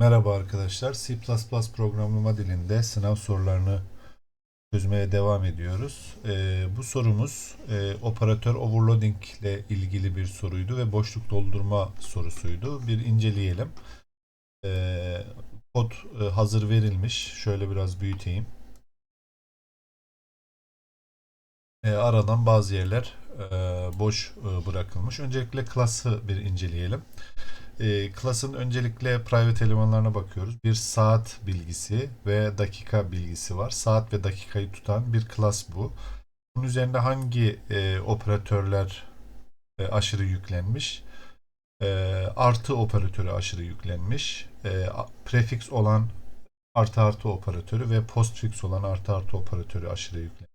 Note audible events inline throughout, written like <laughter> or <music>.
Merhaba arkadaşlar. C++ programlama dilinde sınav sorularını çözmeye devam ediyoruz. Ee, bu sorumuz e, operatör overloading ile ilgili bir soruydu ve boşluk doldurma sorusuydu. Bir inceleyelim. Ee, kod e, hazır verilmiş. Şöyle biraz büyüteyim. Ee, aradan bazı yerler e, boş e, bırakılmış. Öncelikle klası bir inceleyelim. E, class'ın öncelikle private elemanlarına bakıyoruz. Bir saat bilgisi ve dakika bilgisi var. Saat ve dakikayı tutan bir class bu. Bunun üzerinde hangi e, operatörler e, aşırı yüklenmiş? E, artı operatörü aşırı yüklenmiş. E, prefix olan artı artı operatörü ve postfix olan artı artı operatörü aşırı yüklenmiş.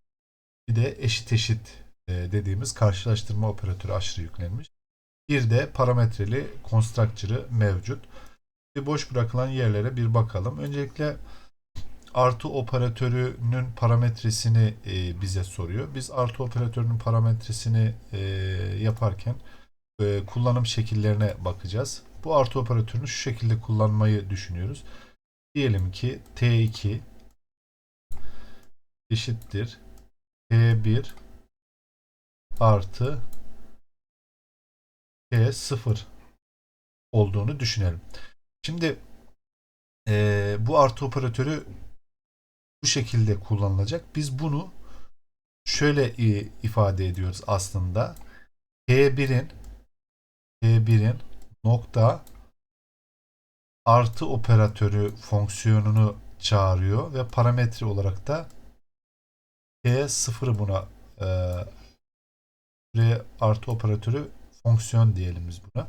Bir de eşit eşit e, dediğimiz karşılaştırma operatörü aşırı yüklenmiş. Bir de parametreli constructor'ı mevcut. Bir boş bırakılan yerlere bir bakalım. Öncelikle artı operatörünün parametresini e, bize soruyor. Biz artı operatörünün parametresini e, yaparken e, kullanım şekillerine bakacağız. Bu artı operatörünü şu şekilde kullanmayı düşünüyoruz. Diyelim ki T2 eşittir T1 artı T 0 olduğunu düşünelim. Şimdi e, bu artı operatörü bu şekilde kullanılacak. Biz bunu şöyle ifade ediyoruz aslında. T1'in T1'in nokta artı operatörü fonksiyonunu çağırıyor ve parametre olarak da T0'ı buna e, artı operatörü fonksiyon diyelim biz buna.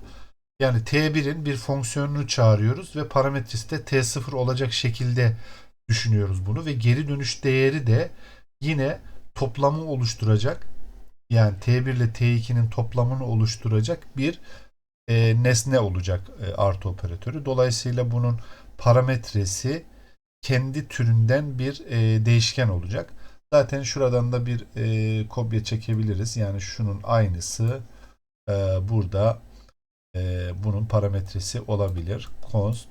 Yani T1'in bir fonksiyonunu çağırıyoruz ve parametresi de T0 olacak şekilde düşünüyoruz bunu ve geri dönüş değeri de yine toplamı oluşturacak yani T1 ile T2'nin toplamını oluşturacak bir e, nesne olacak e, artı operatörü. Dolayısıyla bunun parametresi kendi türünden bir e, değişken olacak. Zaten şuradan da bir e, kopya çekebiliriz. Yani şunun aynısı e, burada e, bunun parametresi olabilir. Const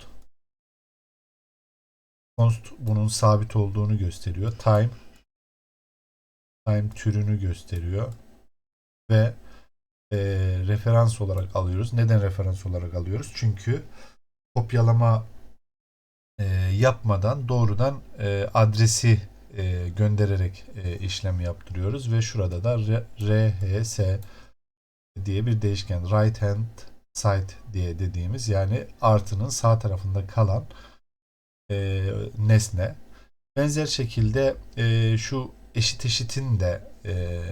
const bunun sabit olduğunu gösteriyor. Time time türünü gösteriyor ve e, referans olarak alıyoruz. Neden referans olarak alıyoruz? Çünkü kopyalama e, yapmadan doğrudan e, adresi e, göndererek e, işlem yaptırıyoruz ve şurada da RHS diye bir değişken right hand side diye dediğimiz yani artının sağ tarafında kalan e, nesne. Benzer şekilde e, şu eşit eşitin de e,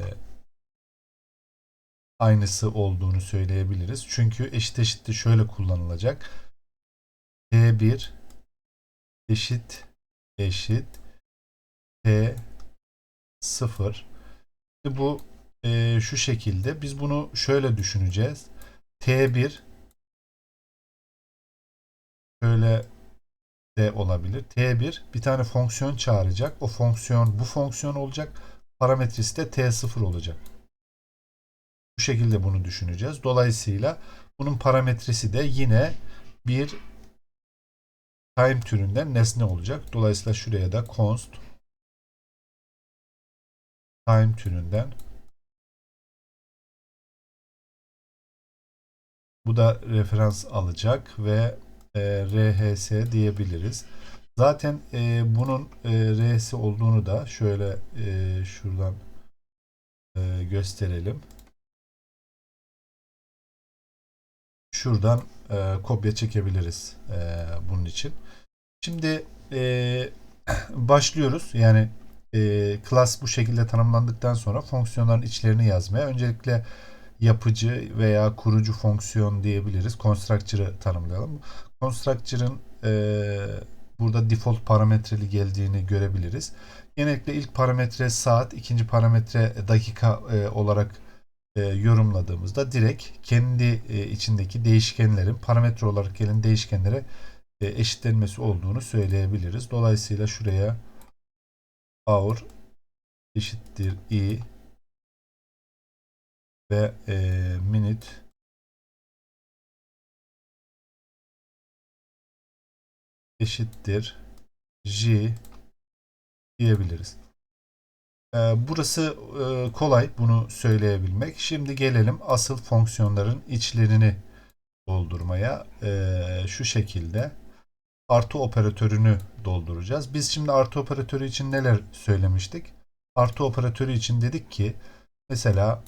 aynısı olduğunu söyleyebiliriz. Çünkü eşit eşit de şöyle kullanılacak. T1 eşit eşit T0 bu e, şu şekilde. Biz bunu şöyle düşüneceğiz. T1 şöyle de olabilir. T1 bir tane fonksiyon çağıracak. O fonksiyon bu fonksiyon olacak. Parametresi de T0 olacak. Bu şekilde bunu düşüneceğiz. Dolayısıyla bunun parametresi de yine bir time türünden nesne olacak. Dolayısıyla şuraya da const time türünden Bu da referans alacak ve e, RHS diyebiliriz. Zaten e, bunun e, R'si olduğunu da şöyle e, şuradan e, gösterelim. Şuradan e, kopya çekebiliriz e, bunun için. Şimdi e, <clears throat> başlıyoruz. Yani e, class bu şekilde tanımlandıktan sonra fonksiyonların içlerini yazmaya. Öncelikle yapıcı veya kurucu fonksiyon diyebiliriz. Constructor'ı tanımlayalım. Constructor'ın e, burada default parametreli geldiğini görebiliriz. Genellikle ilk parametre saat, ikinci parametre dakika e, olarak e, yorumladığımızda direkt kendi e, içindeki değişkenlerin parametre olarak gelen değişkenlere e, eşitlenmesi olduğunu söyleyebiliriz. Dolayısıyla şuraya hour eşittir i ve e, minute eşittir j diyebiliriz. Ee, burası e, kolay bunu söyleyebilmek. Şimdi gelelim asıl fonksiyonların içlerini doldurmaya. Ee, şu şekilde artı operatörünü dolduracağız. Biz şimdi artı operatörü için neler söylemiştik? Artı operatörü için dedik ki mesela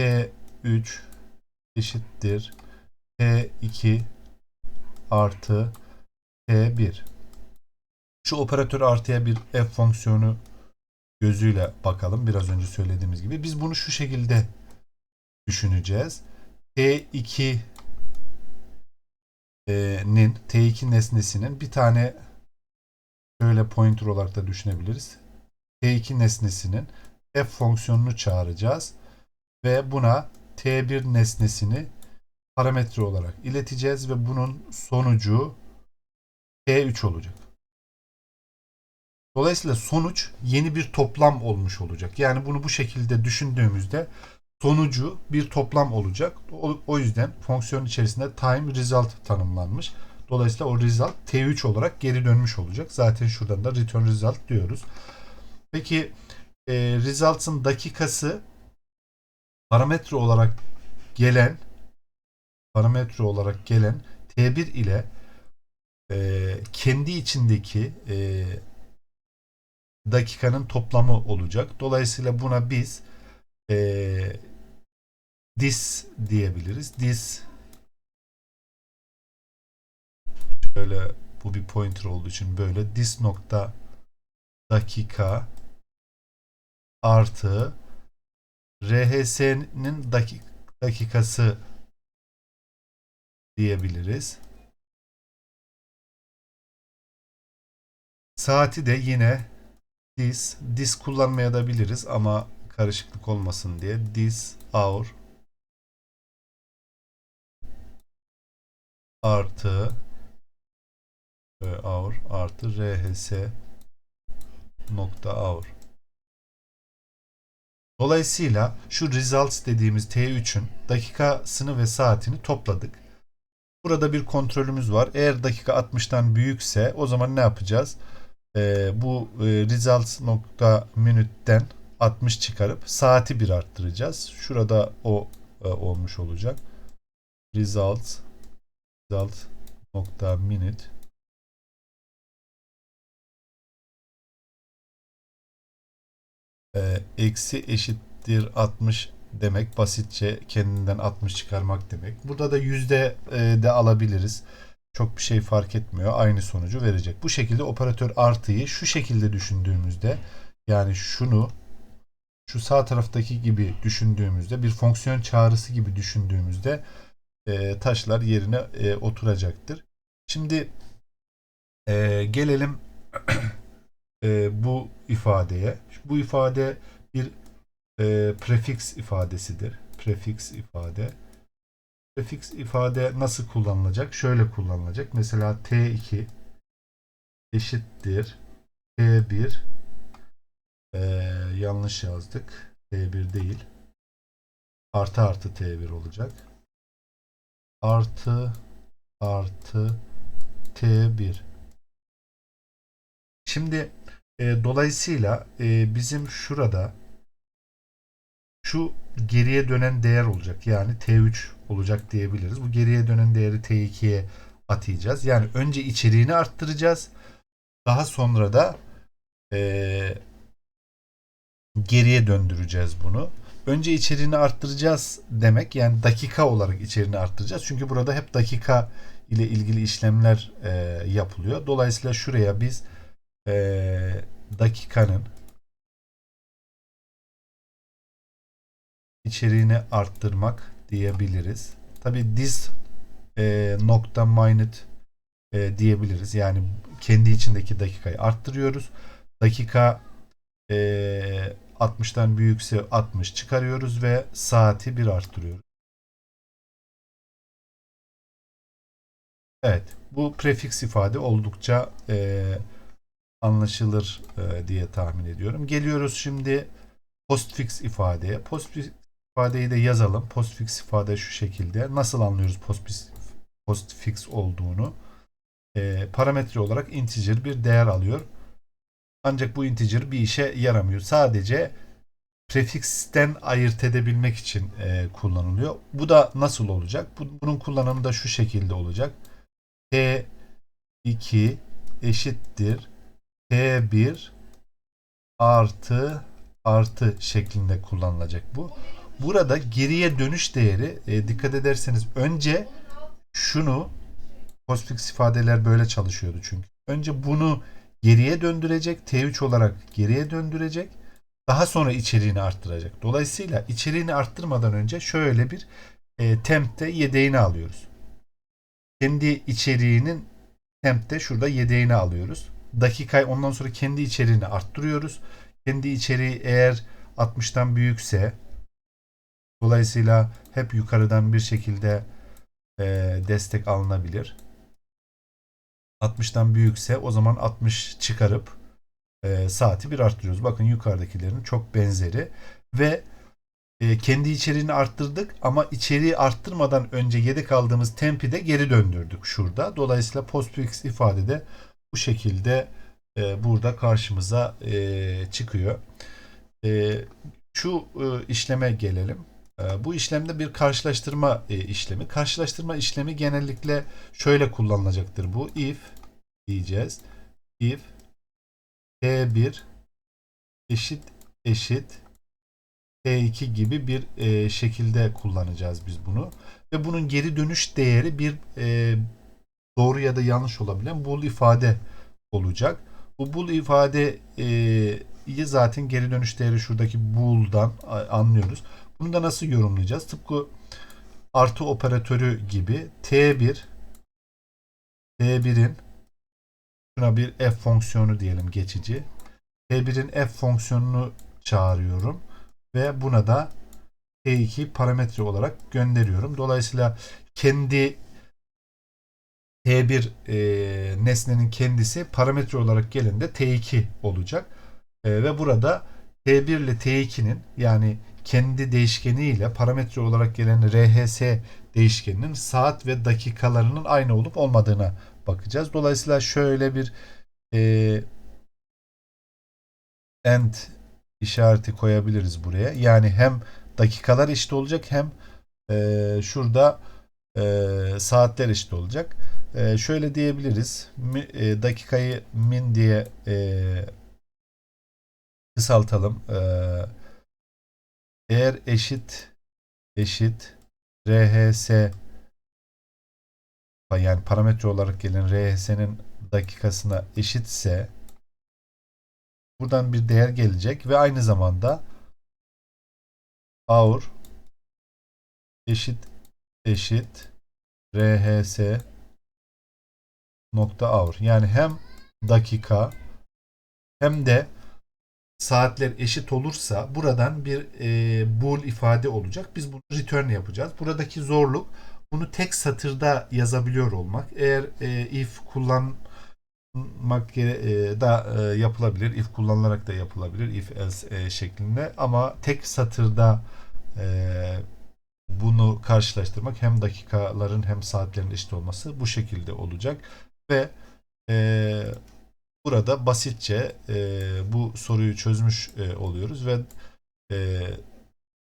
T3 eşittir T2 artı T1 şu operatör artıya bir f fonksiyonu gözüyle bakalım. Biraz önce söylediğimiz gibi. Biz bunu şu şekilde düşüneceğiz. T2 nin T2 nesnesinin bir tane şöyle pointer olarak da düşünebiliriz. T2 nesnesinin f fonksiyonunu çağıracağız ve buna T1 nesnesini parametre olarak ileteceğiz ve bunun sonucu T3 olacak. Dolayısıyla sonuç yeni bir toplam olmuş olacak. Yani bunu bu şekilde düşündüğümüzde sonucu bir toplam olacak. O, yüzden fonksiyon içerisinde time result tanımlanmış. Dolayısıyla o result T3 olarak geri dönmüş olacak. Zaten şuradan da return result diyoruz. Peki e, results'ın dakikası parametre olarak gelen parametre olarak gelen T1 ile e, kendi içindeki e, dakikanın toplamı olacak. Dolayısıyla buna biz e, dis diyebiliriz. Dis şöyle bu bir pointer olduğu için böyle dis nokta dakika artı RHS'nin dakik dakikası diyebiliriz. Saati de yine this this kullanmaya da biliriz ama karışıklık olmasın diye this hour artı e, hour artı rhs nokta hour. Dolayısıyla şu results dediğimiz T3'ün dakikasını ve saatini topladık. Burada bir kontrolümüz var. Eğer dakika 60'tan büyükse o zaman ne yapacağız? e, bu e, results nokta minute'den 60 çıkarıp saati bir arttıracağız. Şurada o e, olmuş olacak. Results result nokta minute e, eksi eşittir 60 demek basitçe kendinden 60 çıkarmak demek. Burada da yüzde e, de alabiliriz çok bir şey fark etmiyor. Aynı sonucu verecek. Bu şekilde operatör artıyı şu şekilde düşündüğümüzde yani şunu şu sağ taraftaki gibi düşündüğümüzde bir fonksiyon çağrısı gibi düşündüğümüzde e, taşlar yerine e, oturacaktır. Şimdi e, gelelim e, bu ifadeye. Bu ifade bir e, prefix ifadesidir. Prefix ifade prefix ifade nasıl kullanılacak? Şöyle kullanılacak. Mesela T2 eşittir T1 ee, yanlış yazdık. T1 değil. Artı artı T1 olacak. Artı artı T1 Şimdi e, dolayısıyla e, bizim şurada şu geriye dönen değer olacak. Yani T3 olacak diyebiliriz. Bu geriye dönen değeri T2'ye atayacağız. Yani önce içeriğini arttıracağız. Daha sonra da e, geriye döndüreceğiz bunu. Önce içeriğini arttıracağız demek yani dakika olarak içeriğini arttıracağız. Çünkü burada hep dakika ile ilgili işlemler e, yapılıyor. Dolayısıyla şuraya biz e, dakikanın içeriğini arttırmak diyebiliriz. Tabi this e, nokta minute e, diyebiliriz. Yani kendi içindeki dakikayı arttırıyoruz. Dakika e, 60'tan büyükse 60 çıkarıyoruz ve saati bir arttırıyoruz. Evet. Bu prefix ifade oldukça e, anlaşılır e, diye tahmin ediyorum. Geliyoruz şimdi postfix ifadeye. Postfix ifadeyi de yazalım. Postfix ifade şu şekilde. Nasıl anlıyoruz postfix, postfix olduğunu? e, parametre olarak integer bir değer alıyor. Ancak bu integer bir işe yaramıyor. Sadece prefixten ayırt edebilmek için e, kullanılıyor. Bu da nasıl olacak? Bu- Bunun kullanımı da şu şekilde olacak. T2 eşittir T1 artı artı şeklinde kullanılacak bu. Burada geriye dönüş değeri e, dikkat ederseniz önce şunu postfix ifadeler böyle çalışıyordu çünkü. Önce bunu geriye döndürecek. T3 olarak geriye döndürecek. Daha sonra içeriğini arttıracak. Dolayısıyla içeriğini arttırmadan önce şöyle bir e, temp'te yedeğini alıyoruz. Kendi içeriğinin temp'te şurada yedeğini alıyoruz. Dakikayı ondan sonra kendi içeriğini arttırıyoruz. Kendi içeriği eğer 60'tan büyükse dolayısıyla hep yukarıdan bir şekilde e, destek alınabilir. 60'tan büyükse o zaman 60 çıkarıp e, saati bir arttırıyoruz. Bakın yukarıdakilerin çok benzeri ve e, kendi içeriğini arttırdık ama içeriği arttırmadan önce yedek aldığımız tempi de geri döndürdük şurada. Dolayısıyla postfix ifadede bu şekilde e, burada karşımıza e, çıkıyor. E, şu e, işleme gelelim. E, bu işlemde bir karşılaştırma e, işlemi. Karşılaştırma işlemi genellikle şöyle kullanılacaktır bu. If diyeceğiz. If T1 eşit eşit T2 gibi bir e, şekilde kullanacağız biz bunu. Ve bunun geri dönüş değeri bir e, doğru ya da yanlış olabilen bool ifade olacak. Bu bool ifadeyi zaten geri dönüş değeri şuradaki bool'dan a- anlıyoruz. Bunu da nasıl yorumlayacağız? Tıpkı artı operatörü gibi T1 T1'in şuna bir f fonksiyonu diyelim geçici. T1'in f fonksiyonunu çağırıyorum ve buna da T2 parametre olarak gönderiyorum. Dolayısıyla kendi T1 e, nesnenin kendisi parametre olarak gelinde T2 olacak. E, ve burada T1 ile T2'nin yani kendi değişkeniyle parametre olarak gelen RHS değişkeninin saat ve dakikalarının aynı olup olmadığına bakacağız. Dolayısıyla şöyle bir e, end işareti koyabiliriz buraya. Yani hem dakikalar eşit olacak hem e, şurada e, saatler eşit olacak. E, şöyle diyebiliriz. Mi, e, dakikayı min diye e, kısaltalım. E, eğer eşit eşit RHS yani parametre olarak gelen RHS'nin dakikasına eşitse buradan bir değer gelecek ve aynı zamanda hour eşit eşit RHS nokta hour yani hem dakika hem de saatler eşit olursa buradan bir e, bool ifade olacak. Biz bunu return yapacağız. Buradaki zorluk bunu tek satırda yazabiliyor olmak. Eğer e, if kullanmak e, da e, yapılabilir. If kullanılarak da yapılabilir. If else e, şeklinde. Ama tek satırda e, bunu karşılaştırmak hem dakikaların hem saatlerin eşit olması bu şekilde olacak. Ve e, burada basitçe e, bu soruyu çözmüş e, oluyoruz ve e,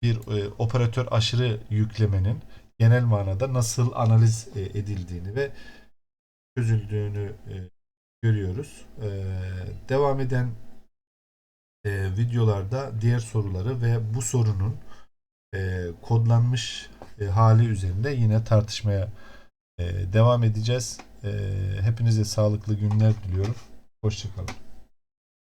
bir e, operatör aşırı yüklemenin genel manada nasıl analiz e, edildiğini ve çözüldüğünü e, görüyoruz. E, devam eden e, videolarda diğer soruları ve bu sorunun e, kodlanmış e, hali üzerinde yine tartışmaya e, devam edeceğiz. E, hepinize sağlıklı günler diliyorum. Hoşçakalın.